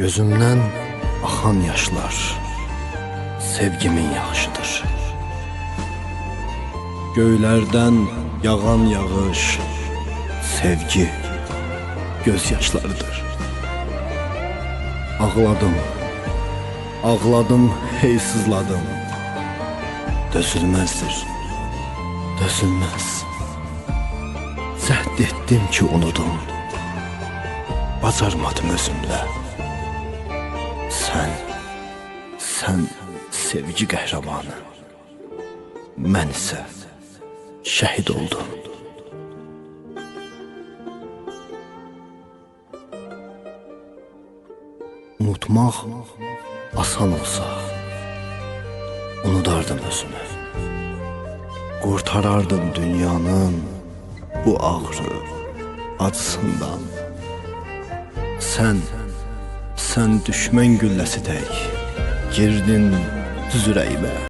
Gözümden akan yaşlar sevgimin yağışıdır. Göylerden yağan yağış sevgi gözyaşlarıdır. Ağladım, ağladım, hey sızladım. Dözülmezdir, dözülmez. Zəhd etdim ki unudum. Bacarmadım özümlə. Sən, sən sevgi qəhrəmanı. Mən isə şəhid oldum. Unutmaq asan olsa unudardım özümü. Kurtarardım dünyanın bu ağrı acısından. Sen, sen düşmən gülləsi tək girdin düz ürəyimə.